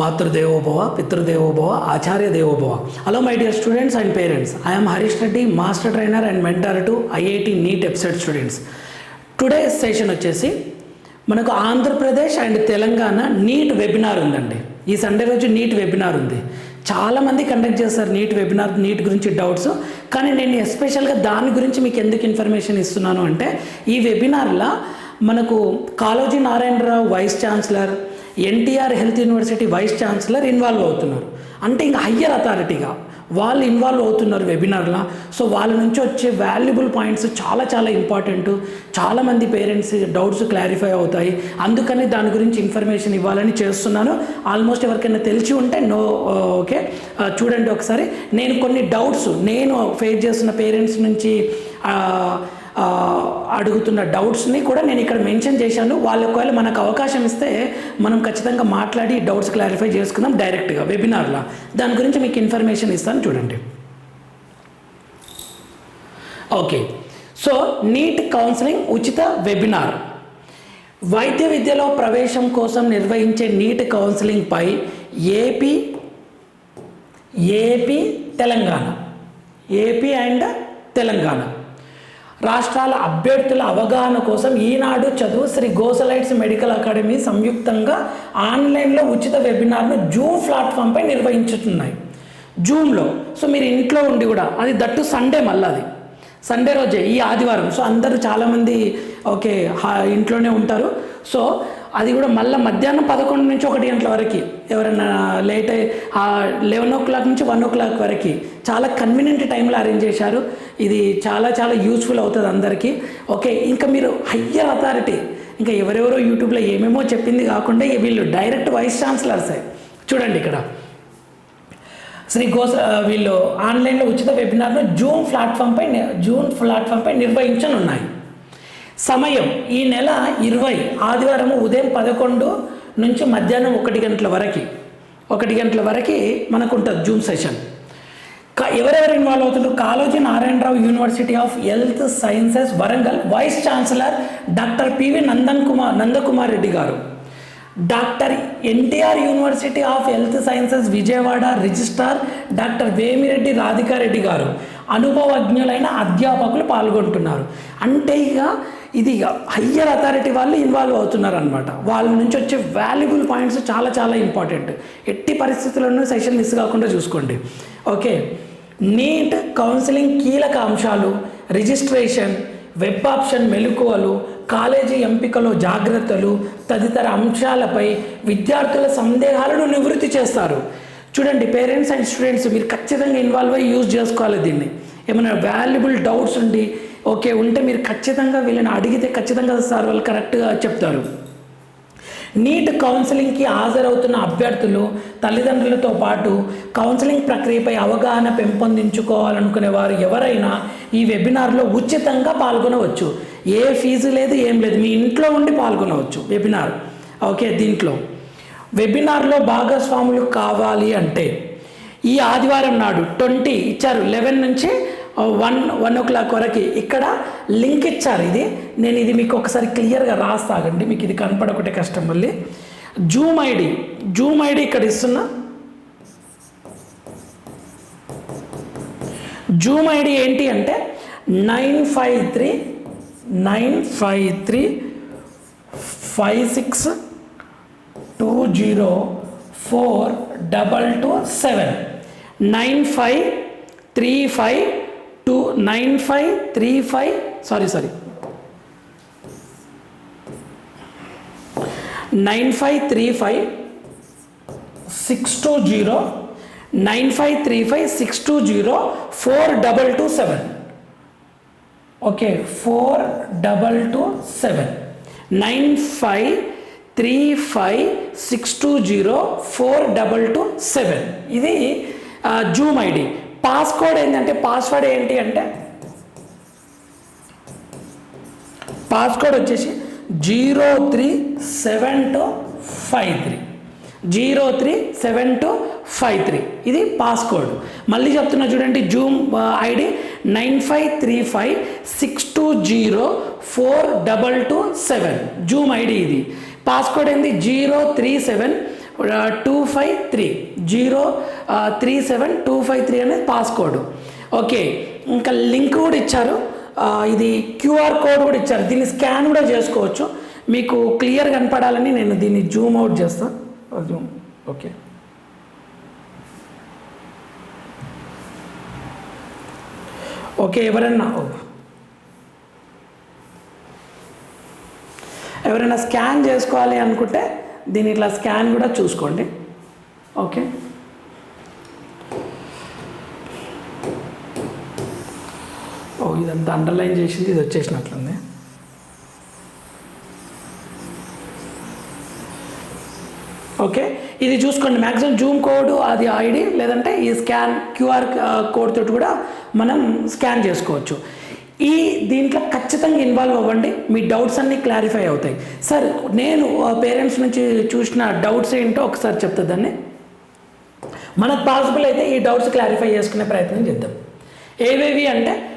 మాతృదేవోభవ పితృదేవోభవ ఆచార్య దేవోభవ hello my dear students and parents I'm Harish Reddy master trainer and mentor to IIT NEET EAPCET students today session వచ్చేసి మనకు Andhra Pradesh and Telangana NEET webinar ఉందండి. ఈ Sunday రోజు neat webinar ఉంది. చాలామంది కండక్ట్ చేస్తారు నీట్ వెబినార్ నీట్ గురించి doubts కానీ నేను ఎస్పెషల్గా దాని గురించి మీకు ఎందుకు ఇన్ఫర్మేషన్ ఇస్తున్నాను అంటే ఈ వెబినార్లో మనకు Kaloji Narayana Rao vice chancellor NTR health university vice chancellor involve అవుతున్నారు. అంటే ఇంకా హయ్యర్ అథారిటీగా వాళ్ళు ఇన్వాల్వ్ అవుతున్నారు వెబినార్లో. సో వాళ్ళ నుంచి వచ్చే వాల్యుబుల్ పాయింట్స్ చాలా చాలా ఇంపార్టెంట్. చాలామంది పేరెంట్స్ డౌట్స్ క్లారిఫై అవుతాయి. అందుకని దాని గురించి ఇన్ఫర్మేషన్ ఇవ్వాలని చేస్తున్నాను. ఆల్మోస్ట్ ఎవరికైనా తెలిసి ఉంటే నో ఓకే. చూడండి ఒకసారి. నేను కొన్ని డౌట్స్ నేను ఫేస్ చేస్తున్న పేరెంట్స్ నుంచి అడుగుతున్న డౌట్స్ని కూడా నేను ఇక్కడ మెన్షన్ చేశాను. వాళ్ళు ఒకవేళ మనకు అవకాశం ఇస్తే మనం ఖచ్చితంగా మాట్లాడి డౌట్స్ క్లారిఫై చేసుకుందాం డైరెక్ట్గా వెబినార్లో. దాని గురించి మీకు ఇన్ఫర్మేషన్ ఇస్తాను చూడండి. ఓకే. సో నీట్ కౌన్సిలింగ్ ఉచిత వెబినార్. వైద్య విద్యలో ప్రవేశం కోసం నిర్వహించే NEET కౌన్సిలింగ్పై AP AP Telangana. AP and Telangana. రాష్ట్రాల అభ్యర్థుల అవగాహన కోసం ఈనాడు చదువు శ్రీ గోసలైట్స్ మెడికల్ అకాడమీ సంయుక్తంగా ఆన్లైన్లో ఉచిత వెబినార్ను జూమ్ ప్లాట్ఫామ్పై నిర్వహించుతున్నాయి. జూమ్లో సో మీరు ఇంట్లో ఉండి కూడా అది దట్టు సండే మళ్ళీ అది. సండే రోజే ఈ ఆదివారం. సో అందరూ చాలామంది ఓకే ఇంట్లోనే ఉంటారు. సో అది కూడా మళ్ళీ మధ్యాహ్నం పదకొండు నుంచి ఒకటి గంటల వరకు ఎవరైనా లేట్ లెవెన్ ఓ క్లాక్ నుంచి వన్ ఓ క్లాక్ వరకు చాలా కన్వీనియంట్ టైంలో అరేంజ్ చేశారు. ఇది చాలా చాలా యూస్ఫుల్ అవుతుంది అందరికీ. ఓకే ఇంకా మీరు హయ్యర్ అథారిటీ ఇంకా ఎవరెవరో యూట్యూబ్లో ఏమేమో చెప్పింది కాకుండా వీళ్ళు డైరెక్ట్ వైస్ ఛాన్సలర్సే చూడండి ఇక్కడ. శ్రీ గోస వీళ్ళు ఆన్లైన్లో ఉచిత వెబినార్ను జూమ్ ప్లాట్ఫామ్పై ని- జూమ్ ప్లాట్ఫామ్పై నిర్వహించనున్నాయి. సమయం ఈ నెల ఇరవై ఆదివారం ఉదయం పదకొండు నుంచి మధ్యాహ్నం ఒకటి గంటల వరకు. ఒకటి గంటల వరకు మనకు ఉంటుంది జూమ్ సెషన్ ఎవరెవరు ఇన్వాల్వ్ అవుతున్నారు? Kaloji Narayana Rao university of health sciences Warangal. Vice chancellor doctor P V Nandan Kumar Nandakumar Reddy garu. Doctor NTR university of health sciences Vijayawada registrar doctor Vemireddy Radhika Reddy garu. అనుభవజ్ఞులైన అధ్యాపకులు పాల్గొంటున్నారు. అంటే ఇక ఇది higher authority వాళ్ళు involve అవుతున్నారు అనమాట వాళ్ళ నుంచి వచ్చే వాల్యుబుల్ పాయింట్స్ చాలా చాలా ఇంపార్టెంట్ ఎట్టి పరిస్థితుల్లోనూ సెషన్ మిస్ కాకుండా చూసుకోండి. ఓకే నీట్ కౌన్సిలింగ్ కీలక అంశాలు రిజిస్ట్రేషన్ వెబ్ ఆప్షన్ మెలకువలు కాలేజీ ఎంపికలో జాగ్రత్తలు తదితర అంశాలపై విద్యార్థుల సందేహాలను నివృత్తి చేస్తారు. చూడండి పేరెంట్స్ అండ్ స్టూడెంట్స్ మీరు ఖచ్చితంగా ఇన్వాల్వ్ అయ్యి యూజ్ చేసుకోవాలి దీన్ని. ఏమైనా వాల్యుబుల్ డౌట్స్ ఉండి ఓకే ఉంటే మీరు ఖచ్చితంగా వీళ్ళని అడిగితే ఖచ్చితంగా సార్ వాళ్ళు కరెక్ట్గా చెప్తారు. నీట్ కౌన్సిలింగ్కి హాజరవుతున్న అభ్యర్థులు తల్లిదండ్రులతో పాటు కౌన్సిలింగ్ ప్రక్రియపై అవగాహన పెంపొందించుకోవాలనుకునే వారు ఎవరైనా ఈ వెబినార్లో ఉచితంగా పాల్గొనవచ్చు. ఏ ఫీజు లేదు ఏం లేదు. మీ ఇంట్లో ఉండి పాల్గొనవచ్చు వెబినార్. ఓకే దీంట్లో. వెబినార్లో భాగస్వాములు కావాలి అంటే ఈ ఆదివారం నాడు ట్వంటీ ఇచ్చారు. లెవెన్ నుంచి వన్ వన్ ఓ క్లాక్ వరకు ఇక్కడ లింక్ ఇచ్చారు ఇది. నేను ఇది మీకు ఒకసారి క్లియర్గా రాస్తాగండి. మీకు ఇది కనపడకుంటే కష్టం మళ్ళీ. జూమ్ ఐడి జూమ్ ఐడి ఇక్కడ ఇస్తున్నా. జూమ్ ఐడి ఏంటి అంటే nine five three nine five three five six two zero four double two seven nine five three five nine five three five sorry sorry. Nine five three five six two zero nine five three five six two zero four double two seven. Okay four double two seven. Nine five three five six two zero four double two seven. ఇది zoom ID passcode ఏంటంటే password ఏంటి అంటే passcode వచ్చేసి zero three seven two five three. Zero three seven two five three. ఇది passcode మళ్ళీ చెప్తున్నా చూడండి zoom ID nine five three five six two zero four double two seven. Zoom ID ఇది. Passcode ఏంది? Zero three seven two five three zero three seven two five three అనేది passcode okay ఇంకా link కూడా ఇచ్చారు. ఇది QR code కూడా ఇచ్చారు. దీన్ని స్కాన్ కూడా చేసుకోవచ్చు. మీకు క్లియర్ కనపడాలని నేను దీన్ని జూమ్ అవుట్ చేస్తాను జూమ్ ఓకే ఓకే ఎవరన్నా. ఎవరైనా స్కాన్ చేసుకోవాలి అనుకుంటే దీని ఇట్లా స్కాన్ కూడా చూసుకోండి. ఓకే. ఓ ఇదంతా అండర్లైన్ చేసింది ఇది వచ్చేసినట్లుంది. ఓకే. ఇది చూసుకోండి మ్యాక్సిమం జూమ్ కోడ్ అది ఐడి లేదంటే ఈ స్కాన్ క్యూఆర్ కోడ్ తోటి కూడా మనం స్కాన్ చేసుకోవచ్చు. ఈ దీంట్లో ఖచ్చితంగా ఇన్వాల్వ్ అవ్వండి. మీ డౌట్స్ అన్నీ క్లారిఫై అవుతాయి. సార్ నేను పేరెంట్స్ నుంచి చూసిన డౌట్స్ ఏంటో ఒకసారి చెప్తా దాన్ని. మనకు పాసిబుల్ అయితే ఈ డౌట్స్ క్లారిఫై చేసుకునే ప్రయత్నం చేద్దాం. ఏవేవి అంటే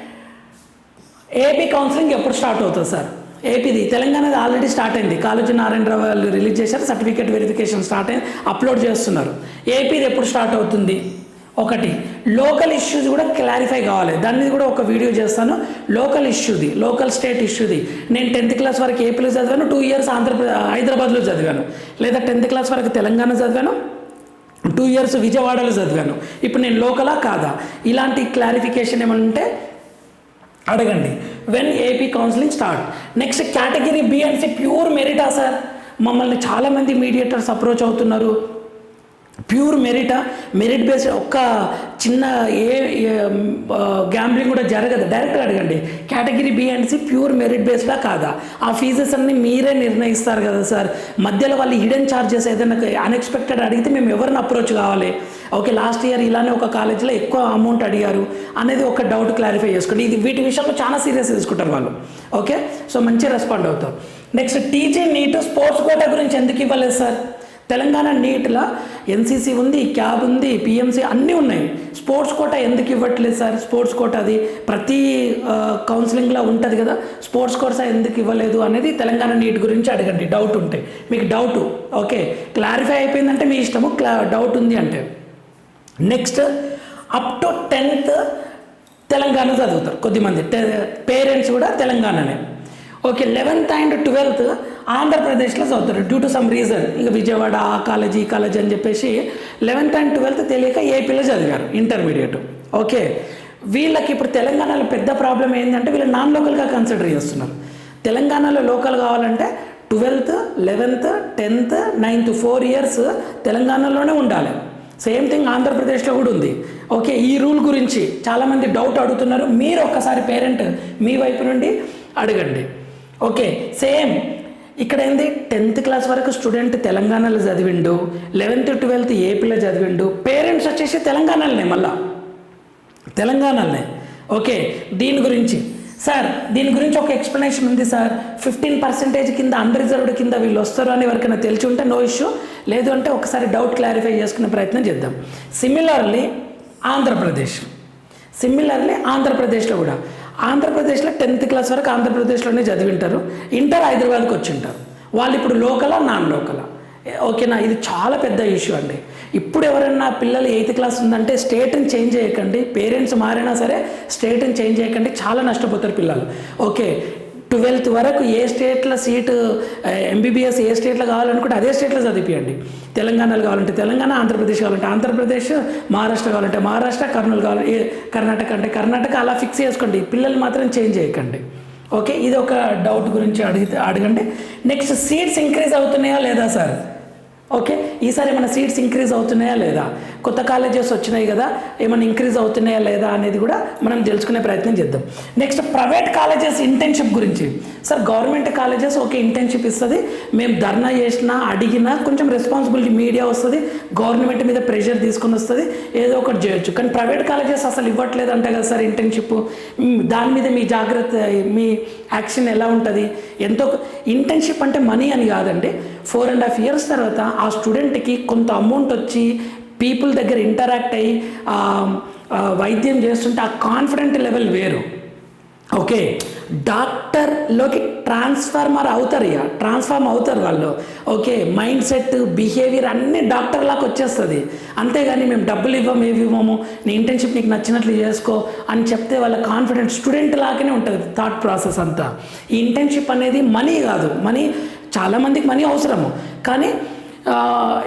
ఏపీ కౌన్సిలింగ్ ఎప్పుడు స్టార్ట్ అవుతుంది సార్ ఏపీది తెలంగాణది ఆల్రెడీ స్టార్ట్ అయింది. కాలేజీ నారాయణరావు వాళ్ళు రిలీజ్ చేశారు. సర్టిఫికేట్ వెరిఫికేషన్ స్టార్ట్ అయింది. అప్లోడ్ చేస్తున్నారు. ఏపీది ఎప్పుడు స్టార్ట్ అవుతుంది? ఒకటి. లోకల్ ఇష్యూస్ కూడా క్లారిఫై కావాలి. దాని కూడా ఒక వీడియో చేస్తాను. లోకల్ ఇష్యూది లోకల్ స్టేట్ ఇష్యూది. నేను టెన్త్ క్లాస్ వరకు ఏపీలో చదివాను? టూ ఇయర్స్ ఆంధ్రప్రదేశ్ హైదరాబాద్లో చదివాను. లేదా టెన్త్ క్లాస్ వరకు తెలంగాణ చదివాను. టూ ఇయర్స్ విజయవాడలో చదివాను. ఇప్పుడు నేను లోకలా కాదా? ఇలాంటి క్లారిఫికేషన్ ఏమైనా ఉంటే అడగండి. When AP counselling start next category B అంటే ప్యూర్ మెరిటా సార్. మమ్మల్ని చాలామంది మీడియేటర్స్ అప్రోచ్ అవుతున్నారు. ప్యూర్ మెరిటా మెరిట్ బేస్డ్ ఒక్క చిన్న ఏ గ్యాంబ్లింగ్ కూడా జరగదు. డైరెక్ట్గా అడగండి. Category B and C pure merit బేస్డా కాదా? ఆ ఫీజెస్ అన్ని మీరే నిర్ణయిస్తారు కదా సార్. మధ్యలో వాళ్ళు హిడెన్ ఛార్జెస్ ఏదైనా అన్ఎక్స్పెక్టెడ్ అడిగితే మేము ఎవరిని అప్రోచ్ కావాలి? ఓకే లాస్ట్ ఇయర్ ఇలానే ఒక కాలేజీలో ఎక్కువ అమౌంట్ అడిగారు అనేది ఒక డౌట్ క్లారిఫై చేసుకోండి. ఇది వీటి విషయంలో చాలా సీరియస్ తీసుకుంటారు వాళ్ళు. ఓకే? సో మంచి రెస్పాండ్ అవుతారు. Next TG NEET sports quota గురించి ఎందుకు ఇవ్వలేదు సార్? తెలంగాణ నీట్లో ఎన్సీసీ ఉంది క్యాబ్ ఉంది పిఎంసీ అన్నీ ఉన్నాయి. స్పోర్ట్స్ కోటా ఎందుకు ఇవ్వట్లేదు సార్? స్పోర్ట్స్ కోటా అది ప్రతి కౌన్సిలింగ్లో ఉంటుంది కదా. స్పోర్ట్స్ కోర్సా ఎందుకు ఇవ్వలేదు అనేది తెలంగాణ నీట్ గురించి అడగండి. డౌట్ ఉంటే. మీకు డౌట్ ఓకే. క్లారిఫై అయిపోయిందంటే మీ ఇష్టము క్లా డౌట్ ఉంది అంటే. Next up to tenth Telangana చదువుతారు కొద్దిమంది. పేరెంట్స్ కూడా తెలంగాణనే. ఓకే లెవెన్త్ అండ్ ట్వెల్త్ ఆంధ్రప్రదేశ్లో చదువుతారు. డ్యూ టు సమ్ రీజన్ ఇక విజయవాడ ఆ కాలేజ్ ఈ కాలేజ్ అని చెప్పేసి లెవెన్త్ అండ్ ట్వెల్త్ తెలియక ఏపీలో చదివారు ఇంటర్మీడియట్ ఓకే వీళ్ళకి ఇప్పుడు తెలంగాణలో పెద్ద ప్రాబ్లం ఏంటంటే వీళ్ళు నాన్ లోకల్గా కన్సిడర్ చేస్తున్నారు. తెలంగాణలో లోకల్ కావాలంటే twelfth eleventh tenth ninth four years తెలంగాణలోనే ఉండాలి. సేమ్ థింగ్ ఆంధ్రప్రదేశ్లో కూడా ఉంది. ఓకే ఈ రూల్ గురించి చాలామంది డౌట్ అడుగుతున్నారు. మీరు ఒక్కసారి పేరెంట్ మీ వైపు నుండి అడగండి. Okay same. ఇక్కడ ఏంది టెన్త్ క్లాస్ వరకు స్టూడెంట్ తెలంగాణలో చదివిండు లెవెన్త్ ట్వెల్త్ ఏపీలో చదివిండు. పేరెంట్స్ వచ్చేసి తెలంగాణలోనే మళ్ళా. తెలంగాణలోనే. ఓకే దీని గురించి. సార్ దీని గురించి ఒక ఎక్స్ప్లెనేషన్ ఉంది సార్. ఫిఫ్టీన్ పర్సెంటేజ్ కింద అన్రిజర్వ్డ్ కింద వీళ్ళు వస్తారు అని ఎవరికైనా తెలిసి ఉంటే నో ఇష్యూ లేదు అంటే ఒకసారి డౌట్ క్లారిఫై చేసుకునే ప్రయత్నం చేద్దాం. సిమిలర్లీ ఆంధ్రప్రదేశ్. సిమిలర్లీ ఆంధ్రప్రదేశ్లో కూడా. ఆంధ్రప్రదేశ్లో టెన్త్ క్లాస్ వరకు ఆంధ్రప్రదేశ్లోనే చదివింటారు. ఇంటర్ హైదరాబాద్కి వచ్చి ఉంటారు వాళ్ళు ఇప్పుడు లోకలా నాన్ లోకలా? ఓకేనా? ఇది చాలా పెద్ద ఇష్యూ అండి. ఇప్పుడు ఎవరైనా పిల్లలు ఎయిత్ క్లాస్ ఉందంటే స్టేట్ని చేంజ్ చేయకండి. పేరెంట్స్ మారినా సరే స్టేట్ని చేంజ్ చేయకండి. చాలా నష్టపోతారు పిల్లలు. ఓకే ట్వెల్త్ వరకు ఏ స్టేట్లో సీటు ఎంబీబీఎస్ ఏ స్టేట్లో కావాలనుకుంటే అదే స్టేట్లో చదివించండి తెలంగాణలో కావాలంటే తెలంగాణ ఆంధ్రప్రదేశ్ కావాలంటే ఆంధ్రప్రదేశ్ మహారాష్ట్ర కావాలంటే మహారాష్ట్ర కర్నూలు కావాలి ఏ కర్ణాటక అంటే కర్ణాటక అలా ఫిక్స్ చేసుకోండి. పిల్లలు మాత్రం చేంజ్ చేయకండి. ఓకే? ఇది ఒక డౌట్ గురించి అడిగితే అడగండి. నెక్స్ట్ సీట్స్ ఇంక్రీజ్ అవుతున్నాయా లేదా సార్? ఓకే? ఈసారి ఏమైనా సీట్స్ ఇంక్రీజ్ అవుతున్నాయా లేదా? కొత్త కాలేజెస్ వచ్చినాయి కదా ఏమైనా ఇంక్రీజ్ అవుతున్నాయా లేదా అనేది కూడా మనం తెలుసుకునే ప్రయత్నం చేద్దాం. నెక్స్ట్ ప్రైవేట్ కాలేజెస్ ఇంటర్న్షిప్ గురించి. Sir government colleges okay internship ఇస్తుంది. మేము ధర్నా చేసినా అడిగినా కొంచెం రెస్పాన్సిబిలిటీ మీడియా వస్తుంది గవర్నమెంట్ మీద ప్రెషర్ తీసుకొని వస్తుంది ఏదో ఒకటి చేయొచ్చు. కానీ ప్రైవేట్ కాలేజెస్ అసలు ఇవ్వట్లేదు అంటే కదా సార్ ఇంటర్న్షిప్ దాని మీద మీ జాగ్రత్త మీ యాక్షన్ ఎలా ఉంటుంది? ఎంతో ఇంటర్న్షిప్ అంటే మనీ అని కాదండి. ఫోర్ అండ్ హాఫ్ ఇయర్స్ తర్వాత ఆ స్టూడెంట్కి కొంత అమౌంట్ వచ్చి పీపుల్ దగ్గర ఇంటరాక్ట్ అయ్యి వైద్యం చేస్తుంటే ఆ కాన్ఫిడెంట్ లెవెల్ వేరు. ఓకే? డాక్టర్లోకి ట్రాన్స్ఫార్మర్ అవుతారు ఇక. ట్రాన్స్ఫార్మ్ అవుతారు వాళ్ళు. ఓకే మైండ్ సెట్ బిహేవియర్ అన్నీ డాక్టర్ లాగా వచ్చేస్తుంది. అంతేగాని మేము డబ్బులు ఇవ్వము ఏవి ఇవ్వము నీ ఇంటర్న్షిప్ నీకు నచ్చినట్లు చేసుకో అని చెప్తే వాళ్ళ కాన్ఫిడెంట్ స్టూడెంట్ లాగానే ఉంటుంది థాట్ ప్రాసెస్ అంతా. ఈ ఇంటర్న్షిప్ అనేది మనీ కాదు. మనీ చాలామందికి మనీ అవసరము. కానీ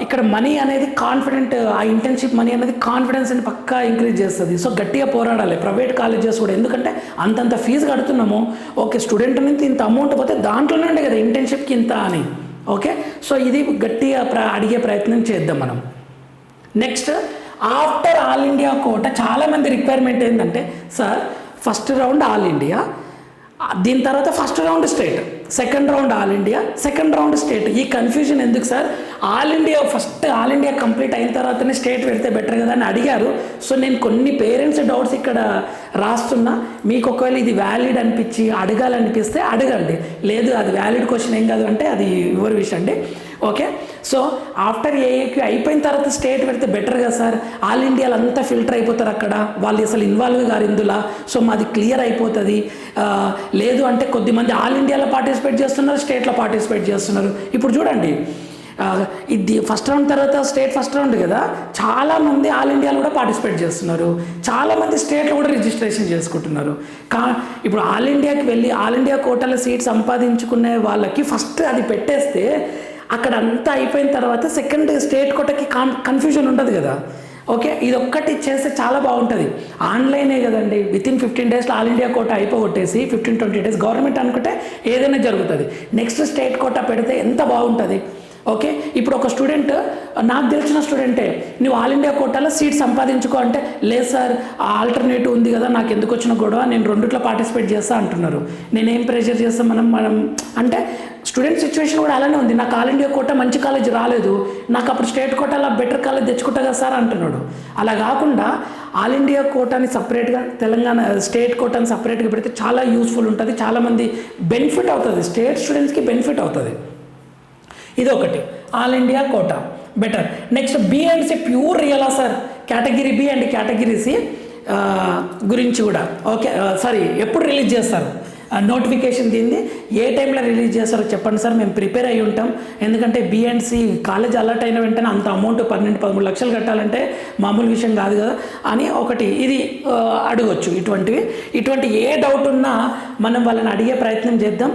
ఇక్కడ మనీ అనేది కాన్ఫిడెంట్ ఆ ఇంటర్న్షిప్ మనీ అనేది కాన్ఫిడెన్స్ అని పక్కా ఇంక్రీజ్ చేస్తుంది. సో గట్టిగా పోరాడాలి. ప్రైవేట్ కాలేజెస్ కూడా. ఎందుకంటే అంతంత ఫీజు కడుతున్నాము. ఓకే స్టూడెంట్ నుంచి ఇంత అమౌంట్ పోతే దాంట్లోనే ఉండే కదా ఇంటర్న్షిప్కి ఇంత అని. ఓకే సో ఇది గట్టిగా ప్ర అడిగే ప్రయత్నం చేద్దాం మనం. Next after all India quota చాలామంది రిక్వైర్మెంట్ ఏంటంటే sir first round all India దీని తర్వాత first round state second round all India second round state. ఈ కన్ఫ్యూజన్ ఎందుకు sir? All India first all India complete అయిన తర్వాతనే స్టేట్ పెడితే బెటర్ కదా అని అడిగారు. సో నేను కొన్ని పేరెంట్స్ డౌట్స్ ఇక్కడ రాస్తున్నా. మీకు ఒకవేళ ఇది వ్యాలిడ్ అనిపించి అడగాలనిపిస్తే అడగండి. లేదు అది వ్యాలిడ్ క్వశ్చన్ ఏం కాదు అంటే అది ఎవరి విషయం అండి. ఓకే? సో ఆఫ్టర్ ఏఏక్యూ అయిపోయిన తర్వాత స్టేట్ పెడితే బెటర్ కదా సార్. ఆల్ ఇండియాలో అంతా ఫిల్టర్ అయిపోతారు అక్కడ. వాళ్ళు అసలు ఇన్వాల్వ్ గారు ఇందులో. సో మాది క్లియర్ అయిపోతుంది. లేదు అంటే కొద్దిమంది ఆల్ ఇండియాలో పార్టిసిపేట్ చేస్తున్నారు స్టేట్లో పార్టిసిపేట్ చేస్తున్నారు. ఇప్పుడు చూడండి. ఇది ఫస్ట్ రౌండ్ తర్వాత స్టేట్ ఫస్ట్ రౌండ్ కదా. చాలామంది ఆల్ ఇండియాలో కూడా పార్టిసిపేట్ చేస్తున్నారు. చాలామంది స్టేట్లో కూడా రిజిస్ట్రేషన్ చేసుకుంటున్నారు. కా ఇప్పుడు ఆల్ ఇండియాకి వెళ్ళి ఆల్ ఇండియా కోటాలో సీట్ సంపాదించుకునే వాళ్ళకి ఫస్ట్ అది పెట్టేస్తే అక్కడ అంతా అయిపోయిన తర్వాత సెకండ్ స్టేట్ కోటకి కాన్ కన్ఫ్యూజన్ ఉండదు కదా. ఓకే ఇది ఒక్కటి చేస్తే చాలా బాగుంటుంది. ఆన్లైనే కదండి. విత్ ఇన్ ఫిఫ్టీన్ డేస్లో ఆల్ ఇండియా కోట అయిపోగొట్టేసి ఫిఫ్టీన్ ట్వంటీ డేస్ గవర్నమెంట్ అనుకుంటే ఏదైనా జరుగుతుంది. నెక్స్ట్ స్టేట్ కోట పెడితే ఎంత బాగుంటుంది? ఓకే ఇప్పుడు ఒక స్టూడెంట్ నాకు తెలిసిన స్టూడెంటే నువ్వు ఆల్ ఇండియా కోటాలో సీట్ సంపాదించుకో అంటే లేదు సార్ ఆల్టర్నేటివ్ ఉంది కదా నాకు ఎందుకు వచ్చిన గొడవ? నేను రెండిట్లో పార్టిసిపేట్ చేస్తా అంటున్నారు. నేనేం ప్రెషర్ చేస్తాం? మనం మనం అంటే స్టూడెంట్ సిచ్యువేషన్ కూడా అలానే ఉంది. నాకు ఆల్ ఇండియా కోట మంచి కాలేజ్ రాలేదు. నాకు అప్పుడు స్టేట్ కోటాలో బెటర్ కాలేజ్ తెచ్చుకుంటా కదా సార్ అంటున్నాడు. అలా కాకుండా ఆల్ ఇండియా కోటాని సపరేట్గా తెలంగాణ స్టేట్ కోటాని సపరేట్గా పెడితే చాలా యూస్ఫుల్ ఉంటుంది. చాలామంది బెనిఫిట్ అవుతుంది. స్టేట్ స్టూడెంట్స్కి బెనిఫిట్ అవుతుంది. ఇది ఒకటి all India quota. Better. Next B and C pure రియలా sir. Category B and category C గురించి కూడా. ఓకే సారీ ఎప్పుడు రిలీజ్ చేస్తారు? నోటిఫికేషన్ దీన్ని ఏ టైంలో రిలీజ్ చేస్తారో చెప్పండి సార్ మేము ప్రిపేర్ అయి ఉంటాం. ఎందుకంటే బి సి కాలేజ్ అలర్ట్ అయిన వెంటనే అంత అమౌంట్ పన్నెండు పదమూడు లక్షలు కట్టాలంటే మామూలు విషయం కాదు కదా అని ఒకటి ఇది అడగొచ్చు ఇటువంటివి. ఇటువంటి ఏ డౌట్ ఉన్నా మనం వాళ్ళని అడిగే ప్రయత్నం చేద్దాం.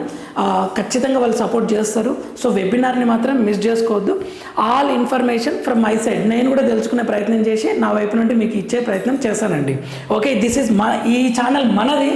ఖచ్చితంగా వాళ్ళు సపోర్ట్ చేస్తారు. సో వెబినార్ని మాత్రం మిస్ చేసుకోవద్దు. All information from my side. నేను కూడా తెలుసుకునే ప్రయత్నం చేసి నా వైపు నుండి మీకు ఇచ్చే ప్రయత్నం చేశానండి. ఓకే దిస్ ఈస్ మన ఈ ఛానల్ మనది.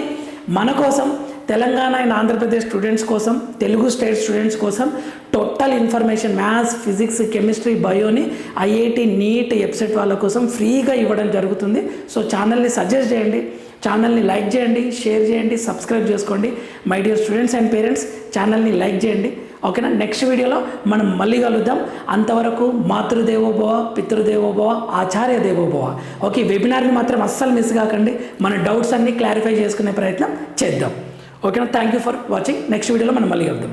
మన కోసం తెలంగాణ అండ్ ఆంధ్రప్రదేశ్ స్టూడెంట్స్ కోసం తెలుగు స్టేట్ స్టూడెంట్స్ కోసం total information maths physics chemistry బయోని IIT NEET website వాళ్ళ కోసం ఫ్రీగా ఇవ్వడం జరుగుతుంది. సో ఛానల్ని సజెస్ట్ చేయండి ఛానల్ని లైక్ చేయండి షేర్ చేయండి సబ్స్క్రైబ్ చేసుకోండి. My dear students and parents ఛానల్ని లైక్ చేయండి. ఓకేనా? నెక్స్ట్ వీడియోలో మనం మళ్ళీ కలుద్దాం. అంతవరకు మాతృదేవోభవ పితృదేవోభవ ఆచార్య దేవోభవ. ఓకే వెబినార్ని మాత్రం అస్సలు మిస్ కాకండి. మన డౌట్స్ అన్నీ క్లారిఫై చేసుకునే ప్రయత్నం చేద్దాం. ఓకేనా? Thank you for watching next వీడియోలో మనం మళ్ళీ కలుద్దాం.